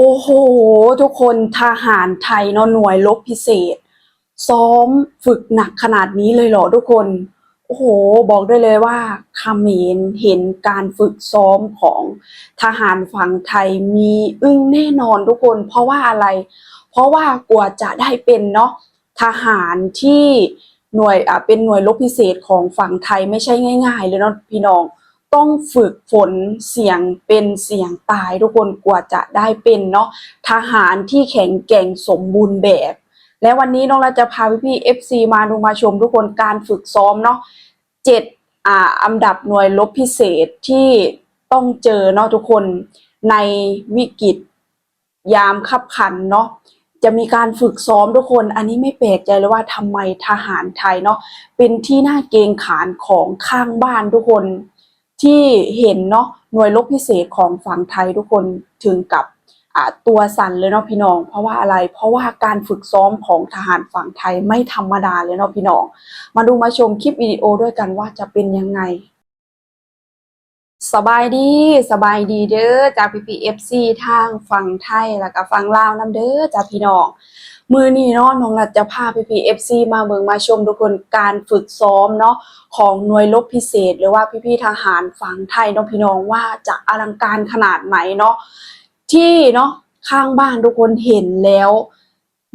โอ้โห ทุกคนทหารไทยเนาะหน่วยรบพิเศษ ซ้อมฝึกหนักขนาดนี้เลยเหรอทุกคน โอ้โห บอกได้เลยว่าเขมรเห็นการฝึกซ้อมของทหารฝั่งไทยมีอึ้งแน่นอนทุกคน เพราะว่าอะไร เพราะว่ากว่าจะได้เป็นเนาะทหารที่หน่วยอะเป็นหน่วยรบพิเศษของฝั่งไทยไม่ใช่ง่าย ๆ เลยเนาะพี่น้อง ต้องฝึกฝนเสียงเป็นเสียงตายทุกคนกว่าจะได้เป็นเนาะทหารที่แข็งแกร่งสมบูรณ์แบบ และวันนี้น้องเราจะพาพี่ๆ FC มาดูมาชมทุกคนการฝึกซ้อมเนาะเจ็ดอ่าอันดับหน่วยรบพิเศษที่ต้องเจอเนาะทุกคนในวิกฤตยามขับขันเนาะจะมีการฝึกซ้อมทุกคน อันนี้ไม่แปลกใจเลยว่าทำไมทหารไทยเนาะเป็นที่น่าเกงขานของข้างบ้านทุกคน ที่เห็นเนาะหน่วยรบพิเศษของฝั่งไทยทุกคนถึงกับตัวสั่นเลยเนาะพี่น้อง เพราะว่าอะไร เพราะว่าการฝึกซ้อมของทหารฝั่งไทยไม่ธรรมดาเลยเนาะพี่น้อง มาดูมาชมคลิปวิดีโอด้วยกันว่าจะเป็นยังไง สบายดีสบายดีเด้อจากพีพีเอฟซีทางฝั่งไทยแล้วก็ฝั่งลาวนํเด้อจากพี่น้อง มือนี้เนาะน้องรัฐจะพาพี่พีเอฟซีมาเบิงมาชมทุกคนการฝึกซ้อมเนาะของหน่วยรบพิเศษ หรือว่าพี่ๆทหารฝั่งไทยเนาะพี่น้องว่าจะอลังการขนาดไหนเนาะที่เนาะข้างบ้านทุกคนเห็นแล้ว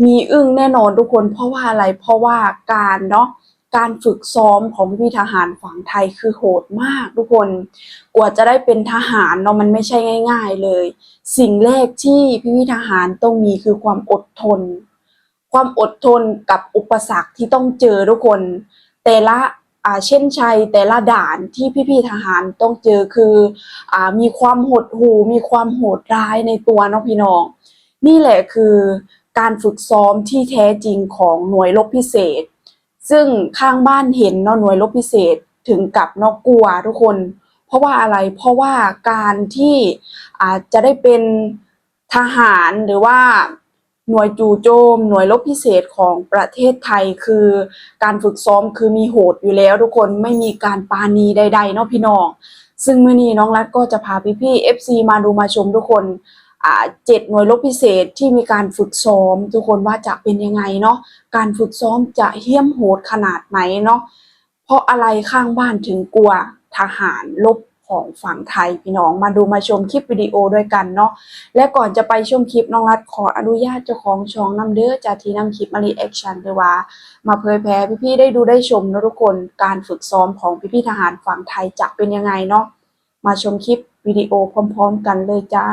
มีอึ้งแน่นอนทุกคนเพราะว่าอะไรเพราะว่าการเนาะการฝึกซ้อมของพี่ทหารฝั่งไทยคือโหดมากทุกคน กว่าจะได้เป็นทหารเนาะมันไม่ใช่ง่าย ๆเลย สิ่งแรกที่พี่ๆทหารต้องมีคือความอดทน ความอดทนกับอุปสรรคที่ต้องเจอทุกคน แต่ละเช่นชัยแต่ละด่านที่พี่ๆทหารต้องเจอคืออมีความหดหู่มีความโหดร้ายในตัวเนาะพี่น้อง นี่แหละคือการฝึกซ้อมที่แท้จริงของหน่วยรบพิเศษ ซึ่งข้างบ้านเห็นเนาะหน่วยรบพิเศษถึงกับนากกลัวทุกคน เพราะว่าอะไรเพราะว่าการที่อาจจะได้เป็นทหารหรือว่า หน่วยจู่โจม หน่วยรบพิเศษของประเทศไทยคือการฝึกซ้อมคือมีโหดอยู่แล้ว ทุกคนไม่มีการปาณีใดๆเนาะพี่น้อง ซึ่งเมื้อนี้น้องรัฐก็จะพาพี่ๆ FC มาดูมาชมทุกคนอ่าเจ็ดหน่วยรบพิเศษที่มีการฝึกซ้อม ทุกคนว่าจะเป็นยังไงเนาะการฝึกซ้อมจะเหี้ยมโหดขนาดไหนเนาะเพราะอะไรข้างบ้านถึงกลัวทหารรบ ของฝั่งไทยพี่น้องมาดูมาชมคลิปวิดีโอด้วยกันเนาะและก่อนจะไปชมคลิปน้องรัฐขออนุญาตเจ้าของช่องนำเด้อจากที่นำคลิปมารีแอคชั่นหรือว่า มาเผยแพร่พี่ๆได้ดูได้ชมเนาะทุกคนการฝึกซ้อมของพี่ๆทหารฝั่งไทยจะเป็นยังไงเนาะมาชมคลิปวิดีโอพร้อม ๆ กันเลยจ้า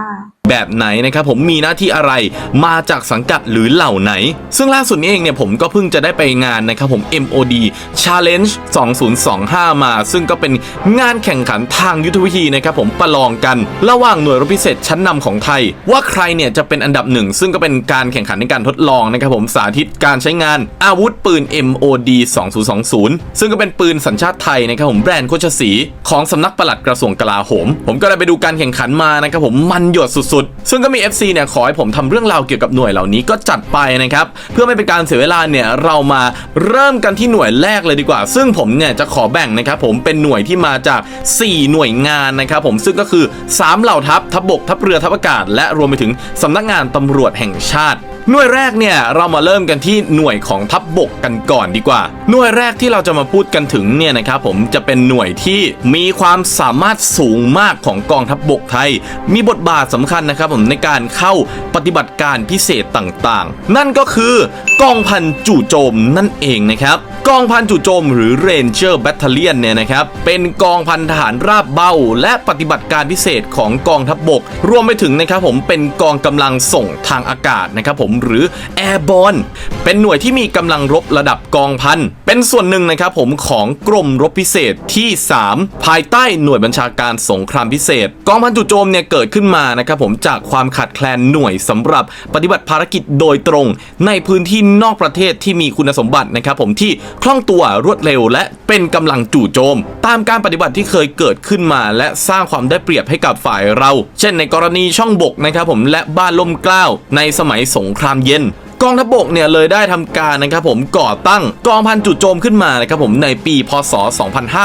แบบไหนนะครับผมมีหน้าที่อะไรมาจากสังกัดหรือเหล่าไหน ซึ่งล่าสุดนี้เองเนี่ยผมก็เพิ่งจะได้ไปงานนะครับผม MOD Challenge 2025 มา ซึ่งก็เป็นงานแข่งขันทางยุทธวิธีนะครับผมประลองกัน ระหว่างหน่วยรบพิเศษชั้นนำของไทย ว่าใครเนี่ยจะเป็นอันดับหนึ่งซึ่งก็เป็นการแข่งขันในการทดลองนะครับผมสาธิตการใช้งานอาวุธปืน MOD 2020 ซึ่งก็เป็นปืนสัญชาติไทยนะครับผมแบรนด์โคชสีของสำนักปลัดกระทรวงกลาโหม ผมก็ได้ไปดูการแข่งขันมานะครับผมมันหยดสุดๆ ซึ่งก็มี FC เนี่ยขอให้ผมทำเรื่องราวเกี่ยวกับหน่วยเหล่านี้ก็จัดไปนะครับ เพื่อไม่เป็นการเสียเวลาเนี่ยเรามาเริ่มกันที่หน่วยแรกเลยดีกว่า ซึ่งผมเนี่ยจะขอแบ่งนะครับผมเป็นหน่วยที่มาจาก 4 หน่วยงานนะครับผมซึ่งก็คือ 3 เหล่าทัพทัพบกทัพเรือทัพอากาศ และรวมไปถึงสำนักงานตำรวจแห่งชาติหน่วยแรกเนี่ยเรามาเริ่มกันที่หน่วยของทัพบบกกันก่อนดีกว่า หน่วยแรกที่เราจะมาพูดกันถึงเนี่ยนะครับผมจะเป็นหน่วยที่มีความสามารถสูงมากของกองทัพบบกไทย มีบทบาทสำคัญนะครับผมในการเข้าปฏิบัติการพิเศษต่างๆ นั่นก็คือกองพันจู่โจมนั่นเองนะครับกองพันจู่โจมหรือ Ranger Battalion เนี่ยนะครับเป็นกองพันทหารราบเบ้า และปฏิบัติการพิเศษของกองทัพบบก รวมไปถึงนะครับผมเป็นกองกำลังส่งทางอากาศนะครับผมหรือ Airborne เป็นหน่วยที่มีกำลังรบระดับกองพันเป็นส่วนหนึ่งนะครับผมของกรมรบพิเศษที่ 3 ภายใต้หน่วยบัญชาการสงครามพิเศษ กองพันจู่โจมเนี่ยเกิดขึ้นมานะครับผมจากความขาดแคลนหน่วยสำหรับปฏิบัติภารกิจโดยตรง ในพื้นที่นอกประเทศที่มีคุณสมบัตินะครับผมที่คล่องตัวรวดเร็ว และเป็นกำลังจู่โจม ตามการปฏิบัติที่เคยเกิดขึ้นมา และสร้างความได้เปรียบให้กับฝ่ายเรา เช่นในกรณีช่องบกนะครับผมและบ้านล่มเกล้าในสมัยสงครามเย็น กองทัพบกเนี่ยเลยได้ทำการนะครับผมก่อตั้งกองพันจู่โจมขึ้นมานะครับผมในปีพศ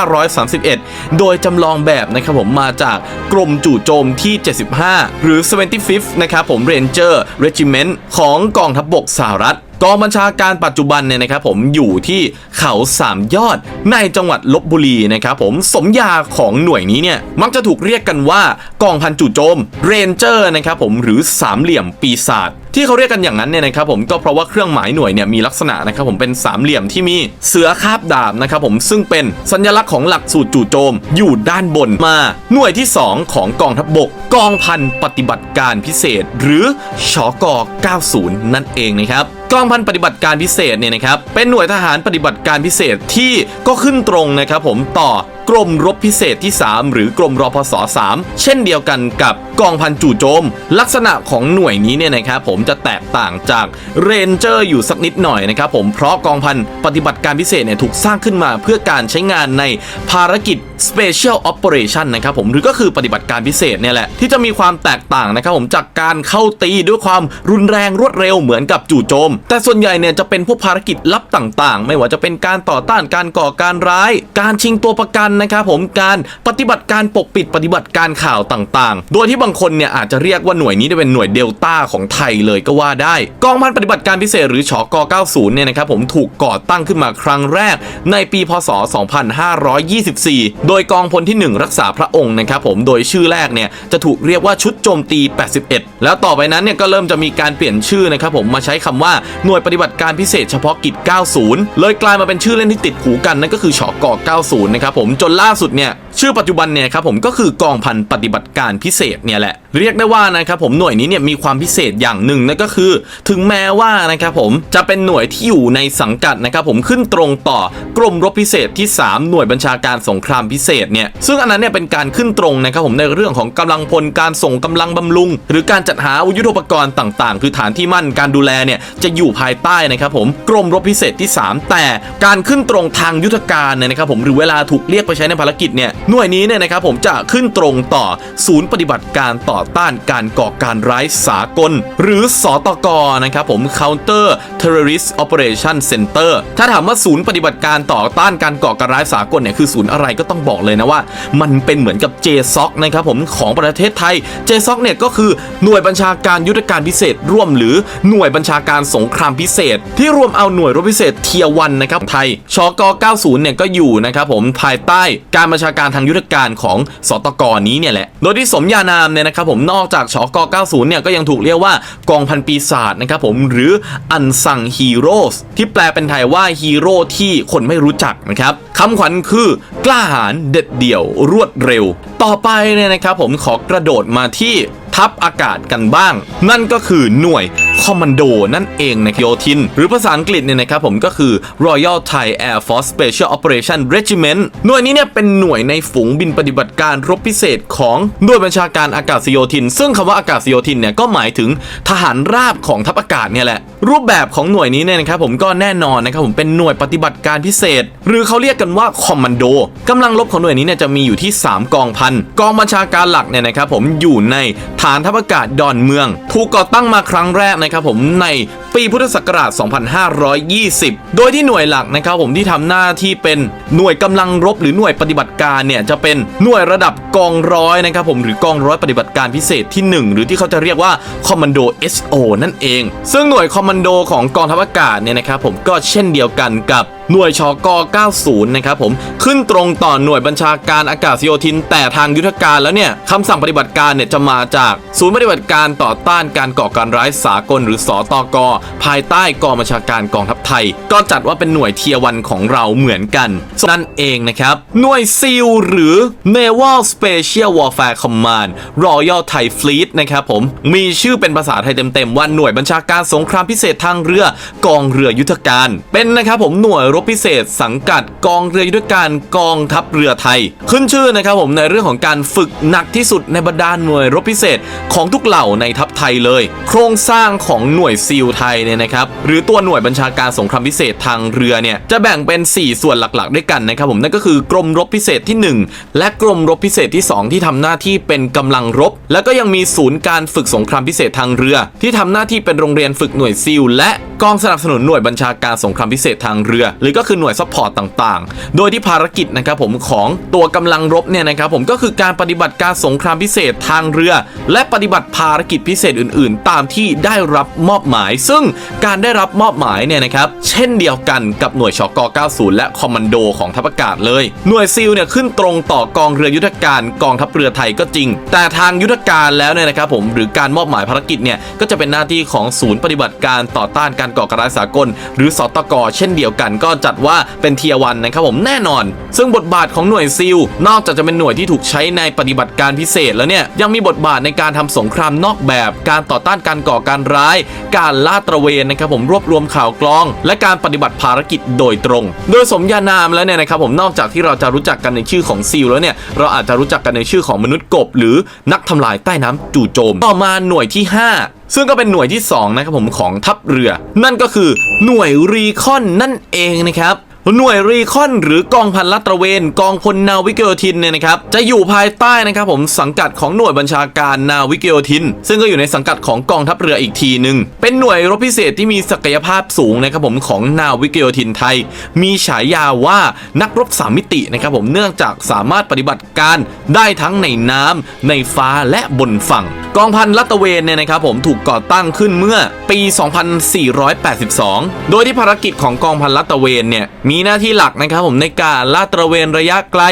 2531 โดยจำลองแบบนะครับผมมาจากกรมจู่โจมที่ 75 หรือ 75th นะครับผม Ranger Regiment ของกองทัพบกสหรัฐกองบัญชาการปัจจุบันเนี่ยนะครับผมอยู่ที่เขาสามยอดในจังหวัดลบบุรีนะครับผมสมญาของหน่วยนี้เนี่ยมักจะถูกเรียกกันว่ากองพันจู่โจมเรนเจอร์นะครับผมหรือสามเหลี่ยมปีศาจ ที่เขาเรียกกันอย่างนั้นเนี่ยนะครับผมก็เพราะว่าเครื่องหมายหน่วยเนี่ยมีลักษณะนะครับผมเป็นสามเหลี่ยมที่มีเสือคาบดาบนะครับผมซึ่งเป็นสัญลักษณ์ของหลักสูตรจู่โจม อยู่ด้านบนมา หน่วยที่ 2 ของกองทัพบกกองพันปฏิบัติการพิเศษ หรือชก90 นั่นเองนะครับกองพันปฏิบัติการพิเศษเนี่ยนะครับเป็นหน่วยทหารปฏิบัติการพิเศษที่ก็ขึ้นตรงนะครับผมต่อกรมรบพิเศษที่ 3 หรือกรมรพส3เช่นเดียวกันกับกองพันจู่โจม ลักษณะของหน่วยนี้เนี่ยนะครับผมจะแตกต่างจากเรนเจอร์อยู่สักนิดหน่อยนะครับผมเพราะกองพันปฏิบัติการพิเศษเนี่ยถูกสร้างขึ้นมาเพื่อการใช้งานในภารกิจ Special Operation นะครับผมหรือก็คือปฏิบัติการพิเศษเนี่ยแหละ ที่จะมีความแตกต่างนะครับผมจากการเข้าตีด้วยความรุนแรงรวดเร็วเหมือนกับจู่โจม แต่ส่วนใหญ่เนี่ยจะเป็นพวกภารกิจลับต่าง ๆ ไม่ว่าจะเป็นการต่อต้านการก่อการร้าย การชิงตัวประกันนะครับผมการปฏิบัติการปกปิดปฏิบัติการข่าวต่างๆ โดยที่บางคนเนี่ยอาจจะเรียกว่าหน่วยนี้จะเป็นหน่วยเดลต้าของไทยเลยก็ว่าได้ กองพันปฏิบัติการพิเศษหรือชก90เนี่ยนะครับผมถูกก่อตั้งขึ้นมาครั้งแรกในปีพศ 2524 โดยกองพลที่ 1 รักษาพระองค์นะครับผมโดยชื่อแรกเนี่ยจะถูกเรียกว่าชุดโจมตี 81 แล้วต่อไปนั้นเนี่ยก็เริ่มจะมีการเปลี่ยนชื่อนะครับผมมาใช้คำว่าหน่วยปฏิบัติการพิเศษเฉพาะกิจ 90 เลยกลายมาเป็นชื่อเล่นที่ติดหูกันนั่นก็คือชก90 นะครับผมจนล่าสุดเนี่ยชื่อปัจจุบันเนี่ยครับผมก็คือกองพันปฏิบัติการพิเศษเนี่ยแหละ เรียกได้ว่านะครับผมหน่วยนี้เนี่ยมีความพิเศษอย่างหนึ่งนั่นก็คือ ถึงแม้ว่านะครับผมจะเป็นหน่วยที่อยู่ในสังกัดนะครับผมขึ้นตรงต่อกรมรบพิเศษที่ 3 หน่วยบัญชาการสงครามพิเศษเนี่ยซึ่งอันนั้นเนี่ยเป็นการขึ้นตรงนะครับผมในเรื่องของกำลังพลการส่งกำลังบำรุง หรือการจัดหาอาวุธยุทโธปกรณ์ต่างๆ คือฐานที่มั่นการดูแลเนี่ยจะอยู่ภายใต้นะครับผมกรมรบพิเศษที่ 3 แต่การขึ้นตรงทางยุทธการเนี่ยนะครับผมหรือเวลาถูกเรียกไปใช้ในภารกิจเนี่ยหน่วยนี้เนี่ยนะครับผมจะขึ้นตรงต่อศูนย์ปฏิบัติการต่อต้านการก่อการร้ายสากล หรือสตกนะครับผม Counter Terrorist Operation Center ถ้าถามว่าศูนย์ปฏิบัติการต่อต้านการก่อการร้ายสากลเนี่ยคือศูนย์อะไรก็ต้องบอกเลยนะว่า มันเป็นเหมือนกับ JSOC นะครับผมของประเทศไทย JSOC เนี่ยก็คือหน่วยบัญชาการยุทธการพิเศษร่วม หรือหน่วยบัญชาการสงครามพิเศษ ที่รวมเอาหน่วยรบพิเศษเทียวันนะครับไทยชก90เนี่ยก็อยู่นะครับผมภายใต้การบัญชาการทางยุทธการของสตกนี้เนี่ยแหละโดยที่สมญานามเนี่ยนะครับผมนอกจากชก90 เนี่ยก็ยังถูกเรียกว่ากองพันปีศาจนะครับผมหรืออันสังฮีโร่ที่แปลเป็นไทยว่าฮีโร่ที่คนไม่รู้จักนะครับคำขวัญคือกล้าหาญเด็ดเดี่ยวรวดเร็ว ต่อไปเนี่ยนะครับผมขอกระโดดมาที่ทัพอากาศกันบ้าง นั่นก็คือหน่วย คอมมานโดนั่นเองนะโยทิน หรือภาษาอังกฤษเนี่ยนะครับผมก็คือ Royal Thai Air Force Special Operation Regiment หน่วยนี้เนี่ยเป็นหน่วยในฝูงบินปฏิบัติการรบพิเศษของหน่วยบัญชาการอากาศโยธิน ซึ่งคำว่าอากาศโยธินเนี่ยก็หมายถึงทหารราบของทัพอากาศเนี่ยแหละ รูปแบบของหน่วยนี้เนี่ยนะครับผมก็แน่นอนนะครับผมเป็นหน่วยปฏิบัติการพิเศษ หรือเขาเรียกกันว่าคอมมานโดกำลังรบของหน่วยนี้เนี่ยจะมีอยู่ที่ 3 กองพันกองบัญชาการหลักเนี่ยนะครับผมอยู่ในฐานทัพอากาศดอนเมือง ถูกก่อตั้งมาครั้งแรกนะครับผมใน ปีพุทธศักราช 2520 โดยที่หน่วยหลักนะครับผมที่ทำหน้าที่เป็นหน่วยกำลังรบหรือหน่วยปฏิบัติการเนี่ยจะเป็นหน่วยระดับกองร้อยนะครับผมหรือกองร้อยปฏิบัติการพิเศษที่ 1 หรือที่เขาจะเรียกว่าคอมมานโด SO นั่นเอง ซึ่งหน่วยคอมมานโดของกองทัพอากาศเนี่ยนะครับผมก็เช่นเดียวกันกับหน่วยชก 90 นะครับผมขึ้นตรงต่อหน่วยบัญชาการอากาศโยธิน แต่ทางยุทธการแล้วเนี่ยคำสั่งปฏิบัติการเนี่ยจะมาจาก ศูนย์ปฏิบัติการต่อต้านการก่อการร้ายสากลหรือสอตกภายใต้กองบัญชาการกองทัพไทย ก็จัดว่าเป็นหน่วยเทียวันของเราเหมือนกันนั่นเองนะครับหน่วยซีลหรือ Naval Special Warfare Command Royal Thai Fleet นะครับผมมีชื่อเป็นภาษาไทยเต็มๆว่าหน่วยบัญชาการสงครามพิเศษทางเรือกองเรือยุทธการ เป็นนะครับผมหน่วยรบพิเศษสังกัดกองเรือยุทธการกองทัพเรือไทย ขึ้นชื่อนะครับผมในเรื่องของการฝึกหนักที่สุดในบรรดาหน่วยรบพิเศษของทุกเหล่าในทัพไทยเลย โครงสร้างของหน่วยซีลไทยเนี่ยนะครับหรือตัวหน่วยบัญชาการสงครามพิเศษทางเรือเนี่ยจะแบ่งเป็น 4 ส่วนหลักๆ ด้วยกันนะครับผมนั่นก็คือกรมรบพิเศษที่ 1 และกรมรบพิเศษที่ 2 ที่ทำหน้าที่เป็นกำลังรบ แล้วก็ยังมีศูนย์การฝึกสงครามพิเศษทางเรือ ที่ทำหน้าที่เป็นโรงเรียนฝึกหน่วยซีลและกองสนับสนุนหน่วยบัญชาการสงครามพิเศษทางเรือ หรือก็คือหน่วยซัพพอร์ตต่างๆ โดยที่ภารกิจนะครับผมของตัวกำลังรบเนี่ยนะครับผมก็คือการปฏิบัติการสงครามพิเศษทางเรือ และปฏิบัติภารกิจพิเศษอื่น ๆ ตามที่ได้รับมอบหมายซึ่งึ่งการได้รับมอบหมายเนี่ยนะครับเช่นเดียวกันกับหน่วยชก 90 และคอมมานโดของทัพอากาศเลย หน่วยซีลเนี่ยขึ้นตรงต่อกองเรือยุทธการกองทัพเรือไทยก็จริง แต่ทางยุทธการแล้วเนี่ยนะครับผมหรือการมอบหมายภารกิจเนี่ยก็จะเป็นหน้าที่ของศูนย์ปฏิบัติการต่อต้านการก่อการร้ายสากล หรือสตกเช่นเดียวกัน ก็จัดว่าเป็นเทียวันนะครับผมแน่นอน ซึ่งบทบาทของหน่วยซีลนอกจากจะเป็นหน่วยที่ถูกใช้ในปฏิบัติการพิเศษแล้วเนี่ยยังมีบทบาทในการทำสงครามนอกแบบ การต่อต้านการก่อการร้าย การล่าตระเวนนะครับผมรวบรวมข่าวกรอง และการปฏิบัติภารกิจโดยตรง โดยสมญานามแล้วเนี่ยนะครับผมนอกจากที่เราจะรู้จักกันในชื่อของซีลแล้วเนี่ยเราอาจจะรู้จักกันในชื่อของมนุษย์กบ หรือนักทำลายใต้น้ำจู่โจม ต่อมาหน่วยที่ 5ซึ่งก็เป็นหน่วยที่ 2 นะครับผมของทัพเรือ นั่นก็คือหน่วยรีคอนนั่นเองนะครับ หน่วยรีคอนหรือกองพันลัดตระเวน กองพลนาวิกโยธินเนี่ยนะครับจะอยู่ภายใต้นะครับผมสังกัดของหน่วยบัญชาการนาวิกโยธิน ซึ่งก็อยู่ในสังกัดของกองทัพเรืออีกทีหนึ่งเป็นหน่วยรบพิเศษที่มีศักยภาพสูงนะครับผมของนาวิกโยธินไทย มีฉายาว่านักรบสามมิตินะครับผมเนื่องจากสามารถปฏิบัติการได้ทั้งในน้ำในฟ้าและบนฝั่ง กองพันลัดตระเวนเนี่ยนะครับผมถูกก่อตั้งขึ้นเมื่อปี 2482 โดยที่ภารกิจของกองพันลัดตระเวนเนี่ยมีีหน้าที่หลักนะครับผมในการลาดตระเวนระยะไกล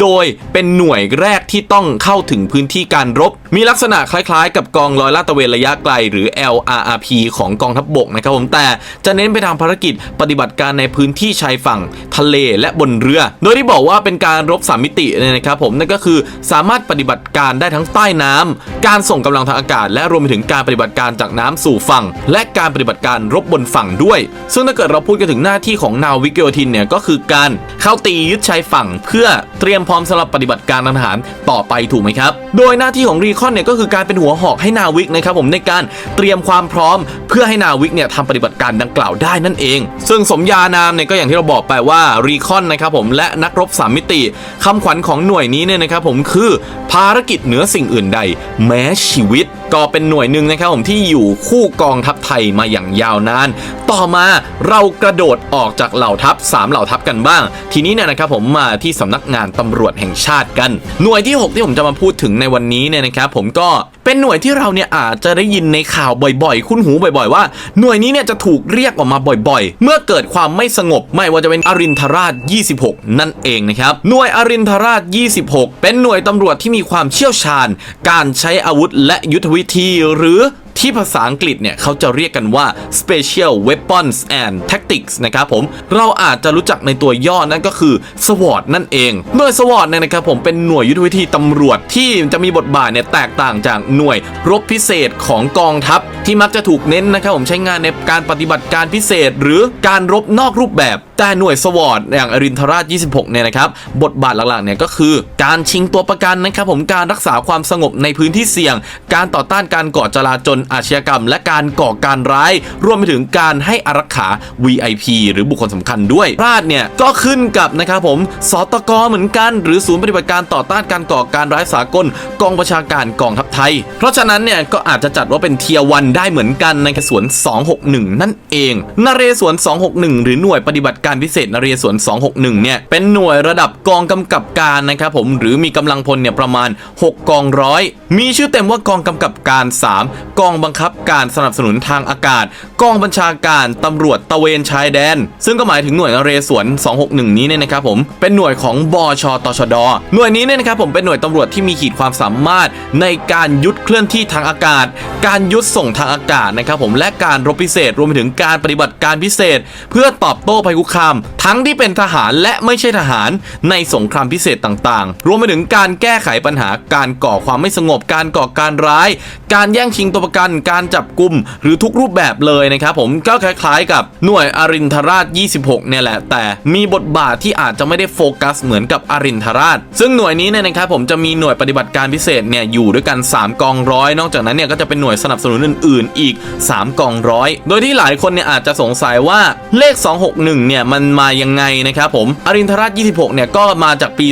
โดยเป็นหน่วยแรกที่ต้องเข้าถึงพื้นที่การรบ มีลักษณะคล้ายๆ กับกองร้อยลาดตระเวนระยะไกล หรือ LRRP ของกองทัพบบกนะครับผมแต่จะเน้นไปทางภารกิจปฏิบัติการในพื้นที่ชายฝั่งทะเลและบนเรือ โดยที่บอกว่าเป็นการรบสามมิติเนี่ยนะครับผมนั่นก็คือสามารถปฏิบัติการได้ทั้งใต้น้ำการส่งกำลังทางอากาศ และรวมไปถึงการปฏิบัติการจากน้ำสู่ฝั่ง และการปฏิบัติการรบบนฝั่งด้วย ซึ่งถ้าเกิดเราพูดกันถึงหน้าที่ของนาวิกโยธินเนี่ยก็คือการเข้าตียึดชายฝั่งเพื่อเตรียมพร้อมสำหรับปฏิบัติการทางทหารต่อไปถูกไหมครับ โดยหน้าที่ของรีคอนเนี่ยก็คือการเป็นหัวหอกให้นาวิกนะครับผมในการเตรียมความพร้อม เพื่อให้นาวิกเนี่ยทำปฏิบัติการดังกล่าวได้นั่นเอง ซึ่งสมญานามเนี่ยก็อย่างที่เราบอกไปว่ารีคอนนะครับผมและนักรบสามมิติคำขวัญของหน่วยนี้เนี่ยนะครับผมคือภารกิจเหนือสิ่งอื่นใด แม้ชีวิตก็เป็นหน่วยหนึ่งนะครับผมที่อยู่คู่กองทัพไทยมาอย่างยาวนาน ต่อมาเรากระโดดออกจากเหล่าทัพ3เหล่าทัพกันบ้าง ทีนี้เนี่ยนะครับผมมาที่สำนักงานตำรวจแห่งชาติกัน หน่วยที่ 6 ที่ผมจะมาพูดถึงในวันนี้เนี่ยนะครับผมก็เป็นหน่วยที่เราเนี่ยอาจจะได้ยินในข่าวบ่อยๆ คุ้นหูบ่อยๆ ว่า หน่วยนี้เนี่ยจะถูกเรียกออกมาบ่อยๆ เมื่อเกิดความไม่สงบไม่ว่าจะเป็นอรินทราช 26 นั่นเองนะครับหน่วยอรินทราช 26 เป็นหน่วยตำรวจที่มีความเชี่ยวชาญ การใช้อาวุธและยุทธวิธีหรือ ที่ภาษาอังกฤษเนี่ยเขาจะเรียกกันว่า Special Weapons and Tactics นะครับผมเราอาจจะรู้จักในตัวย่อนั่นก็คือ SWOT นั่นเองหน่วย SWOT เนี่ยนะครับผมเป็นหน่วยยุทธวิธีตำรวจที่จะมีบทบาทเนี่ยแตกต่างจากหน่วยรบพิเศษของกองทัพ ที่มักจะถูกเน้นนะครับผมใช้งานในการปฏิบัติการพิเศษ หรือการรบนอกรูปแบบ แต่หน่วยสวอตอย่างอรินทราช 26 เนี่ยนะครับบทบาทหลักๆเนี่ยก็คือ การชิงตัวประกันนะครับผมการรักษาความสงบในพื้นที่เสี่ยง การต่อต้านการก่อจลาจลอาชญากรรม และการก่อการร้าย รวมไปถึงการให้อารักขา VIP หรือบุคคลสำคัญด้วยราชเนี่ยก็ขึ้นกับนะครับผมสตกเหมือนกัน หรือศูนย์ปฏิบัติการต่อต้านการก่อการร้ายสากล กองประชาการกองทัพไทย เพราะฉะนั้นเนี่ยก็อาจจะจัดว่าเป็นเทียวันได้เหมือนกันในสวน 261 นั่นเองนเรศวร261 หรือหน่วยปฏิบัติการพิเศษนเรศวร261 เนี่ยเป็นหน่วยระดับกองกำกับการนะครับผมหรือมีกำลังพลเนี่ยประมาณ 6 กองร้อยมีชื่อเต็มว่ากองกำกับการ 3 กองบังคับการสนับสนุนทางอากาศ กองบัญชาการตำรวจตะเวนชายแดน ซึ่งก็หมายถึงหน่วยนเรศวร 261 นี้เนี่ยนะครับผมเป็นหน่วยของบชตชด หน่วยนี้เนี่ยนะครับผมเป็นหน่วยตำรวจที่มีขีดความสามารถในการยุดเคลื่อนที่ทางอากาศ การยุดส่งทางอากาศนะครับผมและการรบพิเศษรวมไปถึงการปฏิบัติการพิเศษ เพื่อตอบโต้ภัยคุกคาม ทั้งที่เป็นทหารและไม่ใช่ทหารในสงครามพิเศษต่างๆ รวมไปถึงการแก้ไขปัญหาการก่อความไม่สงบการก่อการร้าย การแย่งชิงตัวประกันกันการจับกลุ่มหรือทุกรูปแบบเลยนะครับผมก็คล้ายๆ กับหน่วยอรินทราช 26 เนี่ยแหละ แต่มีบทบาทที่อาจจะไม่ได้โฟกัสเหมือนกับอรินทราช ซึ่งหน่วยนี้เนี่ยนะครับผมจะมีหน่วยปฏิบัติการพิเศษเนี่ยอยู่ด้วยกัน 3 กองร้อย นอกจากนั้นเนี่ยก็จะเป็นหน่วยสนับสนุนอื่น ๆ อีก 3 กองร้อย โดยที่หลายคนเนี่ยอาจจะสงสัยว่าเลข 261 เนี่ยมันมายังไงนะครับผมอรินทราช 26 เนี่ยก็มาจากปี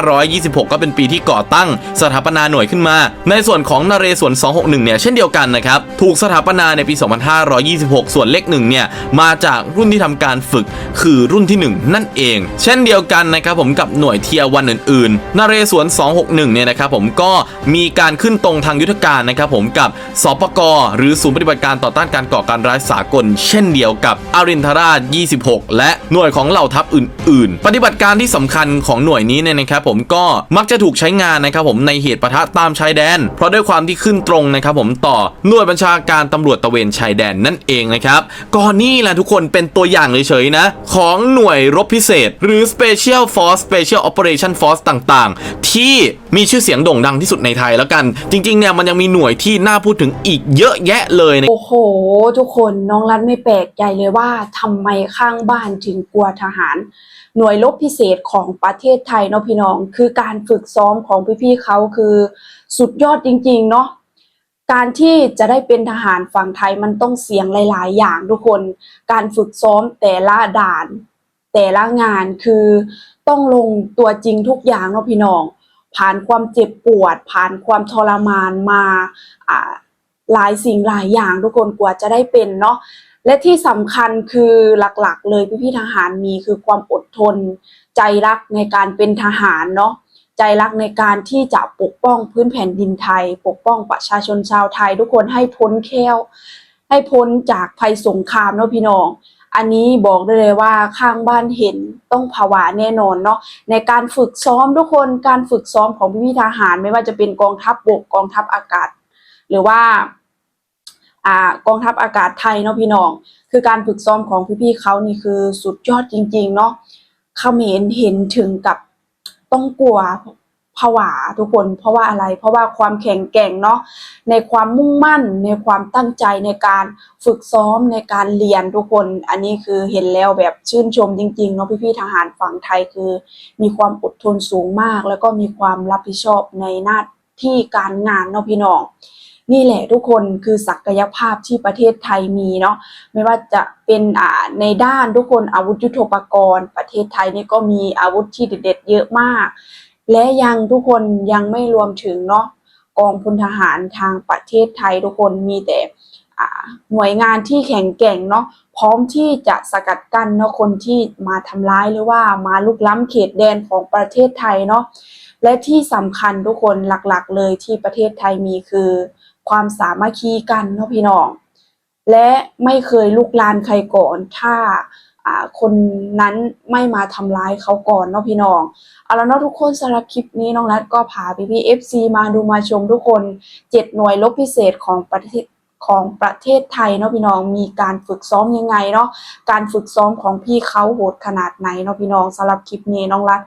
2526 ก็เป็นปีที่ก่อตั้งสถาปนาหน่วยขึ้นมา ในส่วนของนเรศวร261 เนี่ยเช่นเดียวกันนะครับ ถูกสถาปนาในปี 2526 ส่วนเลข1เนี่ย มาจากรุ่นที่ทำการฝึกคือรุ่นที่ 1 นั่นเอง เช่นเดียวกันนะครับผมกับหน่วยเทียวันอื่นๆนเรศวร 261 เนี่ยนะครับผมก็มีการขึ้นตรงทางยุทธการนะครับผมกับสปกหรือศูนย์ปฏิบัติการต่อต้านการก่อการร้ายสากล เช่นเดียวกับอรินทราช 26 และหน่วยของเหล่าทัพอื่น ๆ ปฏิบัติการที่สำคัญของหน่วยนี้เนี่ยนะครับผมก็มักจะถูกใช้งานนะครับผมในเหตุปะทะตามชายแดน เพราะด้วยความที่ขึ้นตรงนะครับผมต่อหน่วยบัญชาการตำรวจตะเวนชายแดนนั่นเองนะครับก็นี่แหละทุกคนเป็นตัวอย่างเฉยๆนะ ของหน่วยรบพิเศษ หรือ Special Force Special Operation Force ต่างๆ ที่มีชื่อเสียงโด่งดังที่สุดในไทยแล้วกัน จริงๆเนี่ยมันยังมีหน่วยที่น่าพูดถึงอีกเยอะแยะเลยนะโอ้โห ทุกคนน้องรัฐไม่แปลกใจเลยว่าทำไมข้างบ้านถึงกลัวทหาร หน่วยรบพิเศษของประเทศไทยเนาะพี่น้อง คือการฝึกซ้อมของพี่ๆเขาคือสุดยอดจริงๆเนาะ การที่จะได้เป็นทหารฝั่งไทยมันต้องเสี่ยงหลาย ๆ อย่างทุกคน การฝึกซ้อมแต่ละด่าน แต่ละงานคือต้องลงตัวจริงทุกอย่างเนาะพี่น้อง ผ่านความเจ็บปวด ผ่านความทรมานมาอ่าหลายสิ่งหลายอย่างทุกคนกว่าจะได้เป็นเนาะและที่สำคัญคือหลักๆ เลยพี่ๆทหารมีคือความอดทน ใจรักในการเป็นทหารเนาะ ใจรักในการที่จะปกป้องพื้นแผ่นดินไทย ปกป้องประชาชนชาวไทย ทุกคนให้พ้นแค้ว ให้พ้นจากภัยสงครามเนาะพี่น้อง อันนี้บอกได้เลยว่าข้างบ้านเห็นต้องภาวะแน่นอนเนาะในการฝึกซ้อมทุกคนการฝึกซ้อมของพี่ๆทหาร ไม่ว่าจะเป็นกองทัพบบกกองทัพอากาศ หรือว่าอ่ากองทัพอากาศไทยเนาะพี่น้อง คือการฝึกซ้อมของพี่ๆเขานี่คือสุดยอดจริง ๆ เนาะเขมรเห็นถึงกับ ต้องกลัวผวาทุกคนเพราะว่าอะไร เพราะว่าความแข็งแกร่งเนาะในความมุ่งมั่น ในความตั้งใจในการฝึกซ้อมในการเรียนทุกคน อันนี้คือเห็นแล้วแบบชื่นชมจริงๆเนาะพี่ๆทหารฝั่งไทยคือ มีความอดทนสูงมาก แล้วก็มีความรับผิดชอบในหน้าที่การงานเนาะพี่น้อง นี่แหละทุกคนคือศักยภาพที่ประเทศไทยมีเนาะไม่ว่าจะเป็นอ่าในด้านทุกคนอาวุธยุทโธปกรณ์ ประเทศไทยนี่ก็มีอาวุธที่เด็ดๆเยอะมาก และยังทุกคนยังไม่รวมถึงเนาะกองพลทหารทางประเทศไทยทุกคนมีแต่หน่วยงานที่แข็งแกร่งเนาะพร้อมที่จะสกัดกั้นเนาะคนที่มาทำร้ายหรือว่ามาลุกล้ำเขตแดนของประเทศไทยเนาะและที่สำคัญทุกคนหลักๆ เลยที่ประเทศไทยมีคือ ความสามัคคีกันเนาะพี่น้อง และไม่เคยลุกลานใครก่อน ถ้าคนนั้นไม่มาทำร้ายเขาก่อนเนาะพี่น้อง เอาแล้วเนาะทุกคนสำหรับคลิปนี้น้องรัฐก็พาพี่พี่เอฟซีมาดูมาชมทุกคนเจ็ดหน่วยรบพิเศษของประเทศของประเทศไทยเนาะพี่น้องมีการฝึกซ้อมยังไงเนาะการฝึกซ้อมของพี่เขาโหดขนาดไหนเนาะพี่น้องสำหรับคลิปนี้น้องรัฐ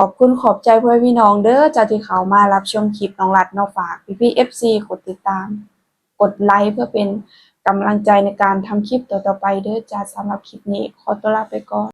ขอบคุณขอบใจเพื่อนพี่น้องเด้อจาที่เขามารับชมคลิปน้องรัดน้องฝากพี่พี่เอฟซีกดติดตาม กดไลค์เพื่อเป็นกำลังใจในการทำคลิปต่อๆไปเด้อจ้าสำหรับคลิปนี้ขอตัวลาไปก่อน